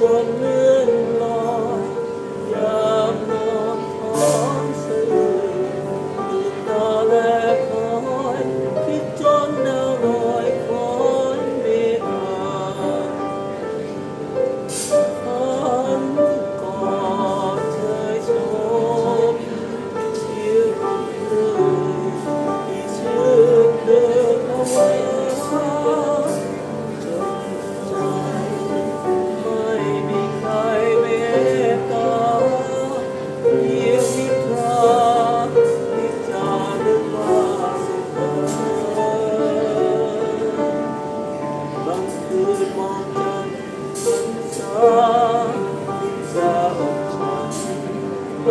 จนเลื่อนลอย